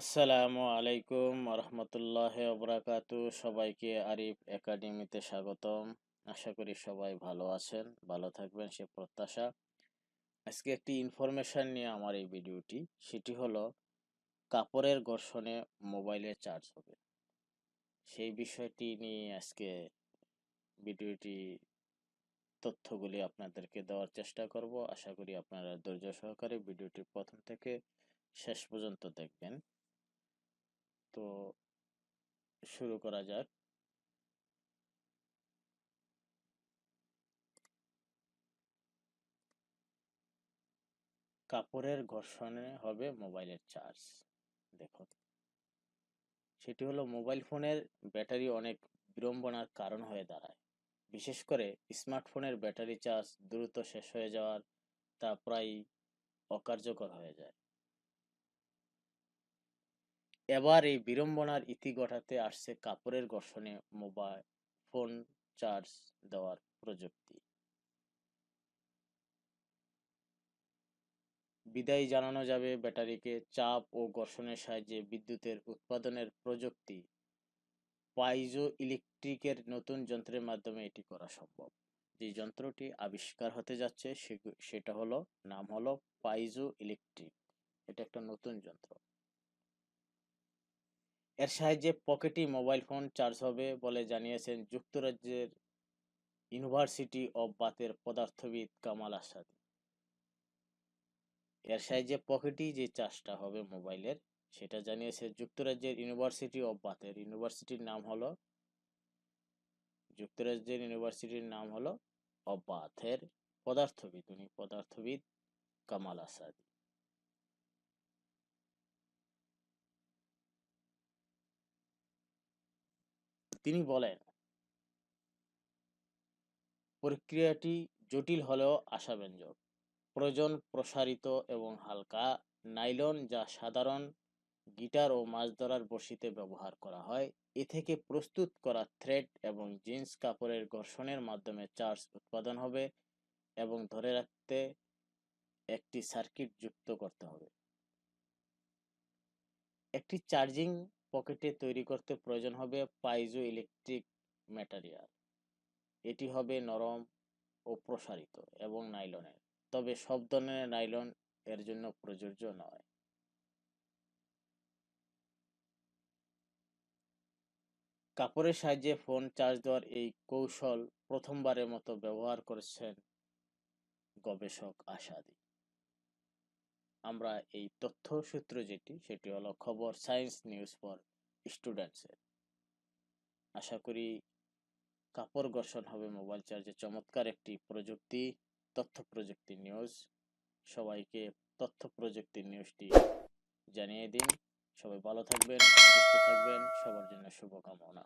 আসসালামু আলাইকুম রহমতুল্লাহ ওবরাকাতু। সবাইকে আরিফ একাডেমিতে স্বাগতম। আশা করি সবাই ভালো আছেন, ভালো থাকবেন, সে প্রত্যাশা। আজকে একটি ইনফরমেশন নিয়ে আমার এই ভিডিওটি, সেটি হলো কাপড়ের ঘর্ষণে মোবাইলে চার্জ হবে। সেই বিষয়টি নিয়ে আজকে ভিডিওটি তথ্যগুলি আপনাদেরকে দেওয়ার চেষ্টা করব। আশা করি আপনারা ধৈর্য সহকারে ভিডিওটি প্রথম থেকে শেষ পর্যন্ত দেখবেন। শুরু করা যাক। কাপড়ের ঘর্ষণে হবে মোবাইলের চার্জ। দেখুন। সেটি হলো মোবাইল ফোনের ব্যাটারি অনেক বিড়ম্বনার কারণ হয়ে দাঁড়ায়। বিশেষ করে স্মার্টফোনের ব্যাটারি চার্জ দ্রুত শেষ হয়ে যাওয়ার তা প্রায় অকার্যকর হয়ে যায়। এবার এই বিড়ম্বনার ইতি ঘটাতে আসছে কাপড়ের ঘর্ষণে মোবাইল ফোন চার্জ দেওয়ার প্রযুক্তি। বিদায় জানানো যাবে ব্যাটারিকে। চাপ ও ঘর্ষণের সাহায্যে বিদ্যুতের উৎপাদনের প্রযুক্তি। পাইজো ইলেকট্রিকের নতুন যন্ত্রের মাধ্যমে এটি করা সম্ভব। যে যন্ত্রটি আবিষ্কার হতে যাচ্ছে সেটা হলো, নাম হলো পাইজো ইলেকট্রিক। এটা একটা নতুন যন্ত্র। এর সাহায্যে পকেটে মোবাইল ফোন চার্জ হবে বলে জানিয়েছেন যুক্তরাজ্যের ইউনিভার্সিটি অব বাতের পদার্থবিদ কামাল আসাদ। এর সাহায্যে পকেটেই যে চার্জটা হবে মোবাইলের, সেটা জানিয়েছে যুক্তরাজ্যের ইউনিভার্সিটি অব বাতের ইউনিভার্সিটির নাম হলো যুক্তরাজ্যের ইউনিভার্সিটির নাম হলো অব বাথের পদার্থবিদ। উনি পদার্থবিদ কামাল আসাদ। তিনি বলেন, প্রক্রিয়াটি জটিল হলেও আশাব্যঞ্জক। প্রয়োজন প্রসারিত এবং হালকা নাইলন যা সাধারণ গিটার ও মাছ ধরার বড়শিতে ব্যবহার করা হয়। এ থেকে প্রস্তুত করা থ্রেড এবং জিন্স কাপড়ের ঘর্ষণের মাধ্যমে চার্জ উৎপাদন হবে এবং ধরে রাখতে একটি সার্কিট যুক্ত করতে হবে। একটি চার্জিং পকেটে তৈরি করতে প্রয়োজন হবে পাইজো ইলেকট্রিক ম্যাটেরিয়াল। এটি হবে নরম ও প্রসারিত এবং নাইলনের। তবে সব ধরনের নাইলন এর জন্য প্রযোজ্য নয়। কাপড়ের সাহায্যে ফোন চার্জ দেওয়ার এই কৌশল প্রথমবারের মতো ব্যবহার করেছেন গবেষক আশাদি। আমরা এই তথ্য সূত্র যেটি, সেটি হলো খবর সায়েন্স নিউজ ফর স্টুডেন্টসের আশা করি কাপড় ঘর্ষণ হবে, মোবাইল চার্জে চমৎকার একটি প্রযুক্তি, তথ্য প্রযুক্তি নিউজ। সবাইকে তথ্য প্রযুক্তি নিউজটি জানিয়ে দিন। সবাই ভালো থাকবেন, সুস্থ থাকবেন, সবার জন্য শুভকামনা।